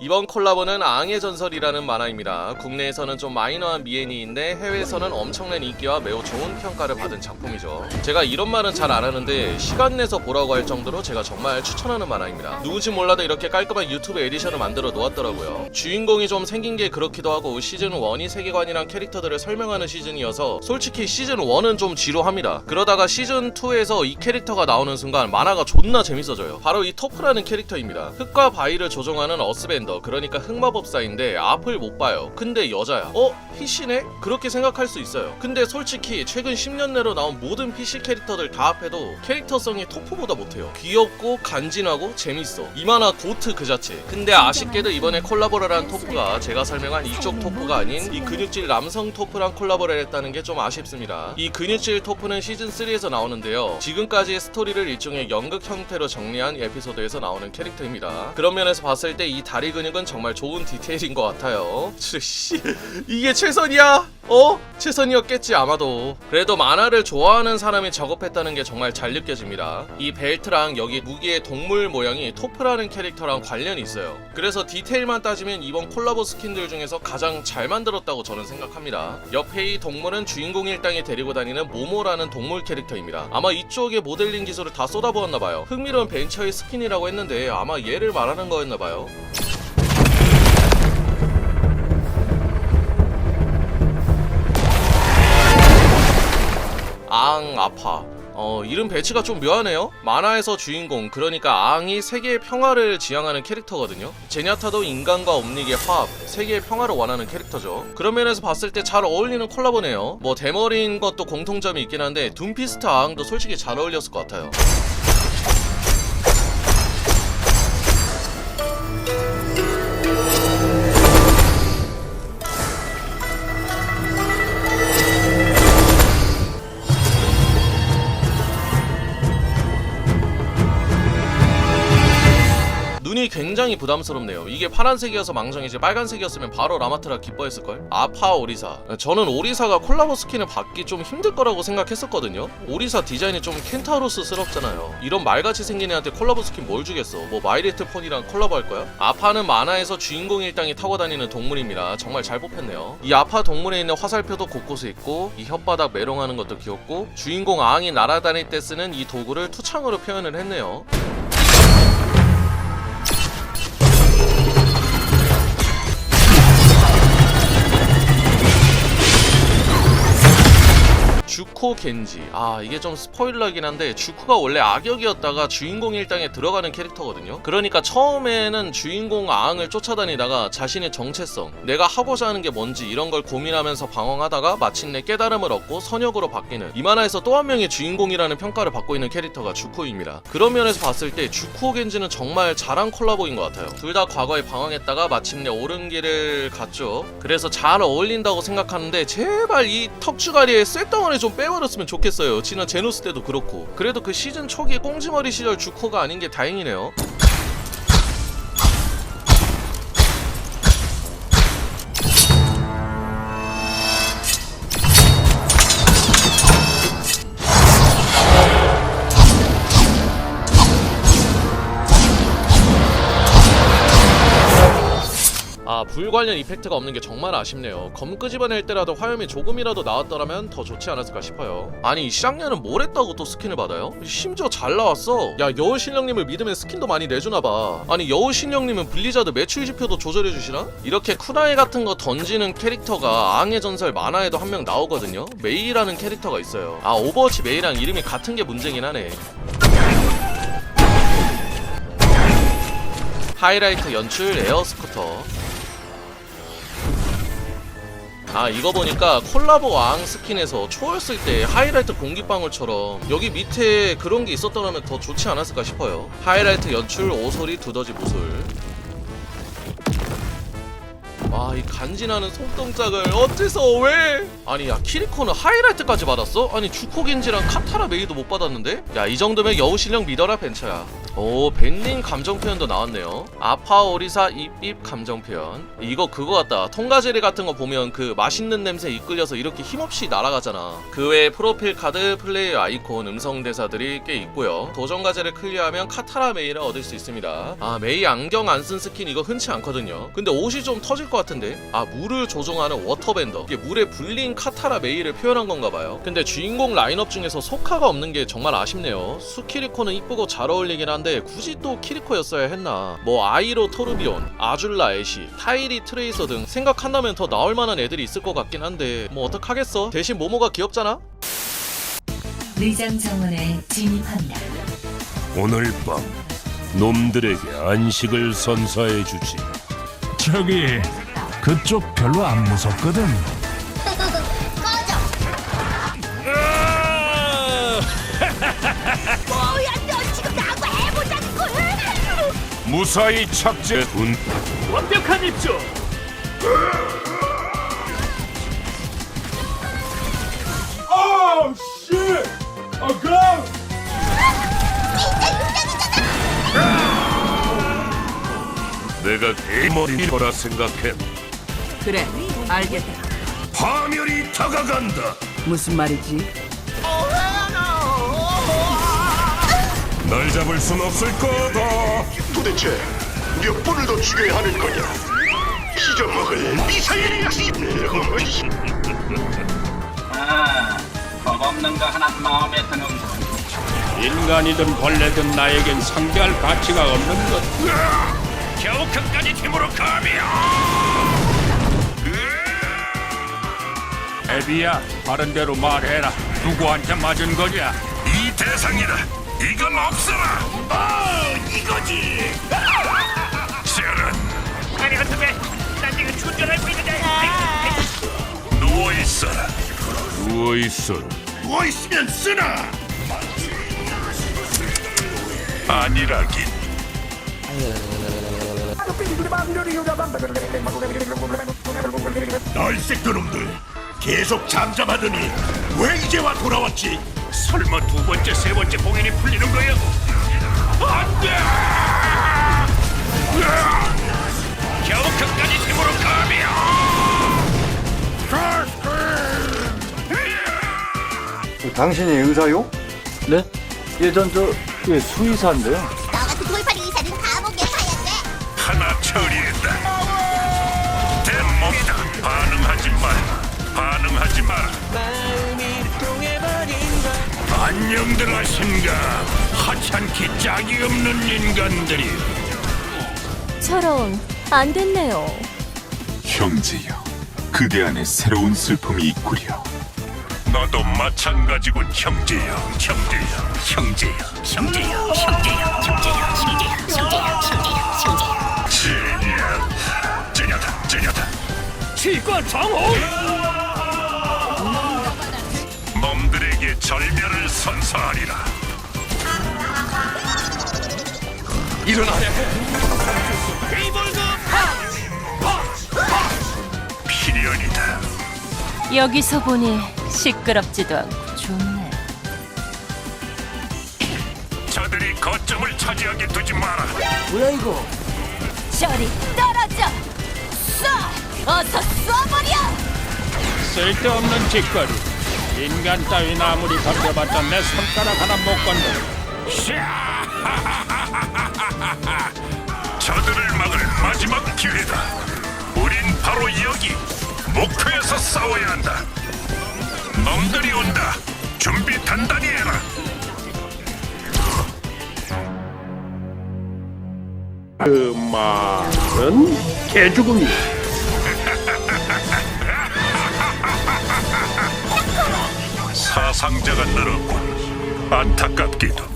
이번 콜라보는 앙의 전설이라는 만화입니다. 국내에서는 좀 마이너한 미애니인데 해외에서는 엄청난 인기와 매우 좋은 평가를 받은 작품이죠. 제가 이런 말은 잘 안 하는데 시간 내서 보라고 할 정도로 제가 정말 추천하는 만화입니다. 누군지 몰라도 이렇게 깔끔한 유튜브 에디션을 만들어 놓았더라고요. 주인공이 좀 생긴 게 그렇기도 하고 시즌 1이 세계관이랑 캐릭터들을 설명하는 시즌이어서 솔직히 시즌 1은 좀 지루합니다. 그러다가 시즌 2에서 이 캐릭터가 나오는 순간 만화가 존나 재밌어져요. 바로 이 토프라는 캐릭터입니다. 흙과 바위를 조종하는 어스 밴더 그러니까 흑마법사인데 앞을 못 봐요. 근데 여자야. 어? PC네? 그렇게 생각할 수 있어요. 근데 솔직히 최근 10년 내로 나온 모든 PC 캐릭터들 다 합해도 캐릭터성이 토프보다 못해요. 귀엽고 간지나고 재밌어. 이 만화 고트 그 자체. 근데 아쉽게도 이번에 콜라보를 한 토프가 제가 설명한 이쪽 토프가 아닌 이 근육질 남성 토프랑 콜라보를 했다는 게 좀 아쉽습니다. 이 근육질 토프는 시즌 3에서 나오는데요. 지금까지의 스토리를 일종의 연극 형태로 정리한 에피소드에서 나오는 캐릭터입니다. 그런 면에서 봤을 때 이 다리 근육은 정말 좋은 디테일인 것 같아요. 씨, 이게 최선이야? 어? 최선이었겠지 아마도. 그래도 만화를 좋아하는 사람이 작업했다는 게 정말 잘 느껴집니다. 이 벨트랑 여기 무기의 동물 모양이 토프라는 캐릭터랑 관련이 있어요. 그래서 디테일만 따지면 이번 콜라보 스킨들 중에서 가장 잘 만들었다고 저는 생각합니다. 옆에 이 동물은 주인공 일당이 데리고 다니는 모모라는 동물 캐릭터입니다. 아마 이쪽에 모델링 기술을 다 쏟아부었나봐요. 흥미로운 벤처의 스킨이라고 했는데 아마 얘를 말하는 거였나봐요. 아파. 어 이름 배치가 좀 묘하네요. 만화에서 주인공 그러니까 앙이 세계의 평화를 지향하는 캐릭터거든요. 제냐타도 인간과 옴닉의 화합, 세계의 평화를 원하는 캐릭터죠. 그런 면에서 봤을 때 잘 어울리는 콜라보네요. 뭐 대머리인 것도 공통점이 있긴 한데 둠피스트 앙도 솔직히 잘 어울렸을 것 같아요. 굉장히 부담스럽네요. 이게 파란색이어서 망정이지 빨간색이었으면 바로 라마트라 기뻐했을걸? 아파 오리사. 저는 오리사가 콜라보 스킨을 받기 좀 힘들 거라고 생각했었거든요. 오리사 디자인이 좀 켄타로스스럽잖아요. 이런 말같이 생긴 애한테 콜라보 스킨 뭘 주겠어? 뭐 마이리틀 폰이랑 콜라보 할 거야? 아파는 만화에서 주인공 일당이 타고 다니는 동물입니다. 정말 잘 뽑혔네요. 이 아파 동물에 있는 화살표도 곳곳에 있고 이 혓바닥 메롱하는 것도 귀엽고 주인공 앙이 날아다닐 때 쓰는 이 도구를 투창으로 표현을 했네요. 주코 겐지. 아 이게 좀 스포일러긴 한데 주코가 원래 악역이었다가 주인공 일당에 들어가는 캐릭터거든요. 그러니까 처음에는 주인공 앙을 쫓아다니다가 자신의 정체성 내가 하고자 하는 게 뭔지 이런 걸 고민하면서 방황하다가 마침내 깨달음을 얻고 선역으로 바뀌는 이 만화에서 또 한 명의 주인공이라는 평가를 받고 있는 캐릭터가 주코입니다. 그런 면에서 봤을 때 주코 겐지는 정말 잘한 콜라보인 것 같아요. 둘 다 과거에 방황했다가 마침내 옳은 길을 갔죠. 그래서 잘 어울린다고 생각하는데 제발 이 턱주가리에 쇳덩어리 좀 빼 버렸으면 좋겠어요. 지난 제노스 때도 그렇고. 그래도 그 시즌 초기에 꽁지머리 시절 주코가 아닌 게 다행이네요. 불 관련 이펙트가 없는 게 정말 아쉽네요. 검 끄집어낼 때라도 화염이 조금이라도 나왔더라면 더 좋지 않았을까 싶어요. 아니, 시장년은 뭘 했다고 또 스킨을 받아요? 심지어 잘 나왔어. 야, 여우신령님을 믿으면 스킨도 많이 내주나봐. 아니, 여우신령님은 블리자드 매출 지표도 조절해주시나? 이렇게 쿠나이 같은 거 던지는 캐릭터가 앙의 전설 만화에도 한 명 나오거든요. 메이라는 캐릭터가 있어요. 아, 오버워치 메이랑 이름이 같은 게 문제긴 하네. 하이라이트 연출 에어 스쿠터 아 이거 보니까 콜라보 왕 스킨에서 초였을 때 하이라이트 공기방울처럼 여기 밑에 그런 게 있었더라면 더 좋지 않았을까 싶어요. 하이라이트 연출 오소리 두더지 무술 아이 간지나는 손동작을 어째서 왜? 아니 야 키리코는 하이라이트까지 받았어? 아니 주코겐지랑 카타라 메이도 못 받았는데? 야 이 정도면 여우 실력 믿어라 벤처야 오 벤린 감정 표현도 나왔네요. 아파 오리사 입입 감정 표현. 이거 그거 같다. 통가제리 같은 거 보면 그 맛있는 냄새 이끌려서 이렇게 힘없이 날아가잖아. 그 외에 프로필 카드 플레이어 아이콘 음성 대사들이 꽤 있고요. 도전 과제를 클리어하면 카타라 메이를 얻을 수 있습니다. 아 메이 안경 안 쓴 스킨 이거 흔치 않거든요. 근데 옷이 좀 터질 것 같은데? 아 물을 조종하는 워터밴더. 이게 물에 불린 카타라 메이를 표현한 건가 봐요. 근데 주인공 라인업 중에서 소카가 없는 게 정말 아쉽네요. 수키리코는 이쁘고 잘 어울리긴 한데 굳이 또 키리코였어야 했나 뭐 아이로 토르비온 아줄라 애쉬 타이리 트레이서 등 생각한다면 더 나올 만한 애들이 있을 것 같긴 한데 뭐 어떡하겠어 대신 모모가 귀엽잖아 의장 정원에 진입합니다. 오늘 밤 놈들에게 안식을 선사해 주지. 저기 그쪽 별로 안 무섭거든. 무사히 착지. 운 완벽한 입주. 내가 개머리 거라 생각해. 그래, 알겠다. 파멸이 다가간다. 무슨 말이지? 날 잡을 순 없을 거다. 도대체 몇 번을 더 죽여야 하는 거냐? 피져먹을 미사일이야! 아, 겁 없는 거 하나 마음에 드는 거. 인간이든 벌레든 나에겐 상대할 가치가 없는 것. 겨우 끝까지 힘으로 감이야. 애비야, 바른 대로 말해라. 누구한테 맞은 거냐? 이 대상이다. 이건 없어라. 어, 이거지. 쟤는 아니 어떻게? 난 지금 충전하고 있는데. 누워 있어라. 누워 있어. 누워 있으면 쓰나? 아니라긴. 널새끼 놈들 계속 잠잠하더니 왜 이제와 돌아왔지? 설마 두 번째, 세 번째 공연이 풀리는 거야? 안 돼! 겨우 끝까지 힘으로 감이야. 당신이 의사요? 네? 예전 저 예, 수의사인데요. 안녕들 하신가. 하찮기 짝이 없는 인간들이. 저런 안 됐네요. 형제여, 그대 안에 새로운 슬픔이 있구려. 너도 마찬가지군 형제여. 형제여. 형제여. 형제여. 형제여. 형제여. 형제여. 형제여. 형제여. 형제여. 쟤냐다. 쟤냐다. 치과 정호. 하리라. 일어나야 필연이다. 여기서 보니 시끄럽지도 않고 좋네. 저들이 거점을 차지하게 두지 마라. 저리 떨어져. 쏴! 어서 쏴버려! 쓸데없는 짓거리. 인간 따윈 아무리 덤벼봤자 내 손가락 하나 못 건드. 저들을 막을 마지막 기회다. 우린 바로 여기 목표에서 싸워야 한다. 놈들이 온다. 준비 단단히 해라. 그 말은 개죽음이. 사 상자가 늘었군. 안타깝게도